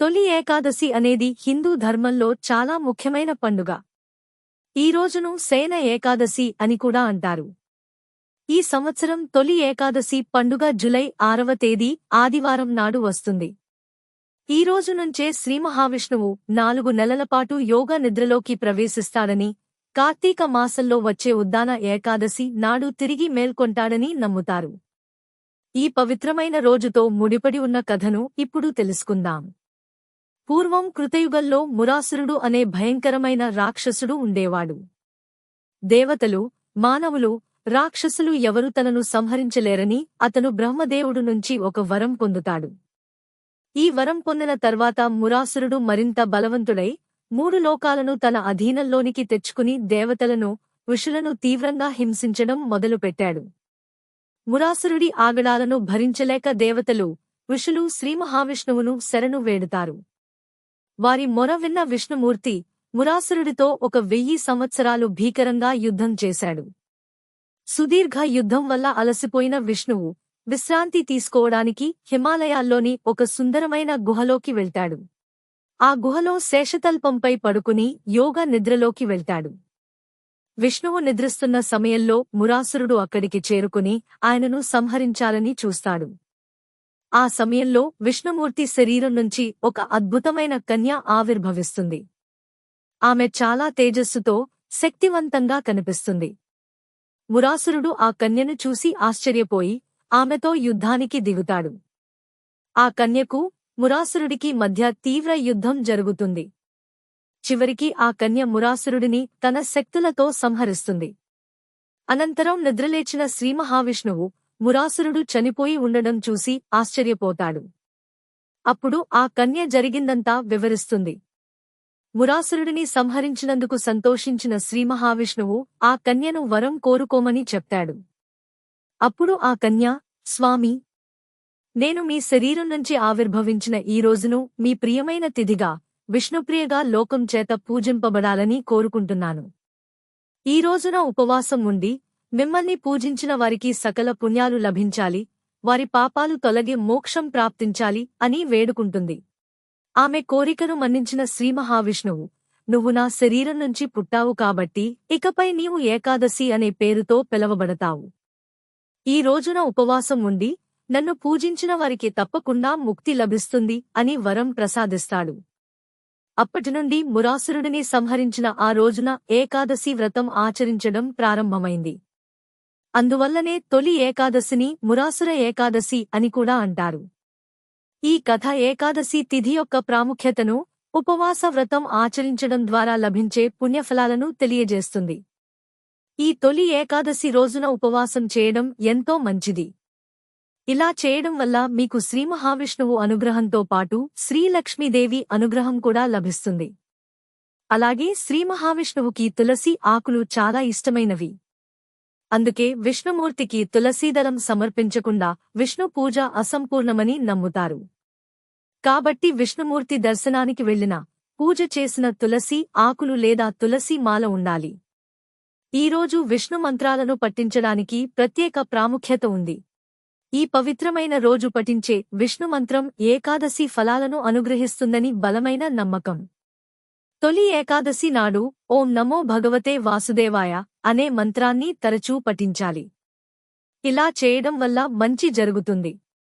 తొలి ఏకాదశి అనేది హిందూ ధర్మంలో చాలా ముఖ్యమైన పండుగ. ఈ రోజును సేన ఏకాదశి అని కూడా అంటారు. ఈ సంవత్సరం తొలి ఏకాదశి పండుగ జులై ఆరవ తేదీ ఆదివారం నాడు వస్తుంది. ఈ రోజు నుంచే శ్రీమహావిష్ణువు నాలుగు నెలలపాటు యోగ నిద్రలోకి ప్రవేశిస్తాడని కార్తీక మాసంలో వచ్చే ఉద్దాన ఏకాదశి నాడు తిరిగి మేల్కొంటాడని నమ్ముతారు. ఈ పవిత్రమైన రోజుతో ముడిపడి ఉన్న కథను ఇప్పుడు తెలుసుకుందాం. పూర్వం కృతయుగంలో మురాసురుడు అనే భయంకరమైన రాక్షసుడు ఉండేవాడు. దేవతలు మానవులు రాక్షసులు ఎవరు తనను సంహరించలేరని అతను బ్రహ్మదేవుడు నుంచి ఒక వరం పొందుతాడు. ఈ వరం పొందిన తర్వాత మురాసురుడు మరింత బలవంతుడై మూడు లోకాలను తన అధీనంలోనికి తెచ్చుకుని దేవతలను ఋషులను తీవ్రంగా హింసించడం మొదలుపెట్టాడు. మురాసురుడి ఆగడాలను భరించలేక దేవతలు ఋషులు శ్రీమహావిష్ణువును శరణు వేడుతారు. వారి మొర విన్న విష్ణుమూర్తి మురాసురుడితో ఒక వెయ్యి సంవత్సరాలు భీకరంగా యుద్ధం చేశాడు. సుదీర్ఘ యుద్ధం వల్ల అలసిపోయిన విష్ణువు విశ్రాంతి తీసుకోవడానికి హిమాలయాల్లోని ఒక సుందరమైన గుహలోకి వెళ్తాడు. ఆ గుహలో శేషతల్పంపై పడుకుని యోగ నిద్రలోకి వెళ్తాడు. విష్ణువు నిద్రిస్తున్న సమయంలో మురాసురుడు అక్కడికి చేరుకుని ఆయనను సంహరించాలని చూస్తాడు. ఆ సమయంలో విష్ణుమూర్తి శరీరం నుంచి ఒక అద్భుతమైన కన్య ఆవిర్భవిస్తుంది. ఆమె చాలా తేజస్సుతో శక్తివంతంగా కనిపిస్తుంది. మురాసురుడు ఆ కన్యను చూసి ఆశ్చర్యపోయి ఆమెతో యుద్ధానికి దిగుతాడు. ఆ కన్యకు మురాసురుడికి మధ్య తీవ్ర యుద్ధం జరుగుతుంది. చివరికి ఆ కన్య మురాసురుడిని తన శక్తులతో సంహరిస్తుంది. అనంతరం నిద్రలేచిన శ్రీమహావిష్ణువు మురాసురుడు చనిపోయి ఉండడం చూసి ఆశ్చర్యపోతాడు. అప్పుడు ఆ కన్య జరిగిందంతా వివరిస్తుంది. మురాసురుడిని సంహరించినందుకు సంతోషించిన శ్రీమహావిష్ణువు ఆ కన్యను వరం కోరుకోమని చెప్తాడు. అప్పుడు ఆ కన్య స్వామి నేను మీ శరీరం నుంచి ఆవిర్భవించిన ఈ రోజును మీ ప్రియమైన తిథిగా విష్ణుప్రియగా లోకం చేత పూజింపబడాలని కోరుకుంటున్నాను. ఈ రోజున ఉపవాసం ఉండి మిమ్మల్ని పూజించిన వారికి సకల పుణ్యాలు లభించాలి వారి పాపాలు తొలగి మోక్షం ప్రాప్తించాలి అని వేడుకుంటుంది. ఆమె కోరికను మన్నించిన శ్రీమహావిష్ణువు నువ్వు నా శరీరం నుంచి పుట్టావు కాబట్టి ఇకపై నీవు ఏకాదశి అనే పేరుతో పిలవబడతావు. ఈ రోజున ఉపవాసం ఉండి నన్ను పూజించిన వారికి తప్పకుండా ముక్తి లభిస్తుంది అని వరం ప్రసాదిస్తాడు. అప్పటినుండి మురాసురుడిని సంహరించిన ఆ రోజున ఏకాదశి వ్రతం ఆచరించడం ప్రారంభమైంది. అందువల్లనే తొలి ఏకాదశిని మురాసుర ఏకాదశి అని కూడా అంటారు. ఈ కథ ఏకాదశి తిథి యొక్క ప్రాముఖ్యతను ఉపవాస వ్రతం ఆచరించడం ద్వారా లభించే పుణ్యఫలాలను తెలియజేస్తుంది. ఈ తొలి ఏకాదశి రోజున ఉపవాసం చేయడం ఎంతో మంచిది. ఇలా చేయడం వల్ల మీకు శ్రీమహావిష్ణువు అనుగ్రహంతో పాటు శ్రీలక్ష్మీదేవి అనుగ్రహం కూడా లభిస్తుంది. అలాగే శ్రీమహావిష్ణువుకి తులసి ఆకులు చాలా ఇష్టమైనవి. అందుకే విష్ణుమూర్తికి తులసీదళం సమర్పించకుండా విష్ణు పూజ అసంపూర్ణమని నమ్ముతారు. కాబట్టి విష్ణుమూర్తి దర్శనానికి వెళ్ళినా పూజ చేసిన తులసి ఆకులు లేదా తులసి మాల ఉండాలి. ఈరోజు విష్ణు మంత్రాలను పట్టించడానికి ప్రత్యేక ప్రాముఖ్యత ఉంది. ఈ పవిత్రమైన రోజు పఠించే విష్ణు మంత్రం ఏకాదశి ఫలాలను అనుగ్రహిస్తుందని బలమైన నమ్మకం. తొలి ఏకాదశి నాడు ఓం నమో భగవతే వాసుదేవాయ అనే మంత్రాన్ని తరచూ పఠించాలి. ఇలా చేయడం వల్ల మంచి జరుగుతుంది.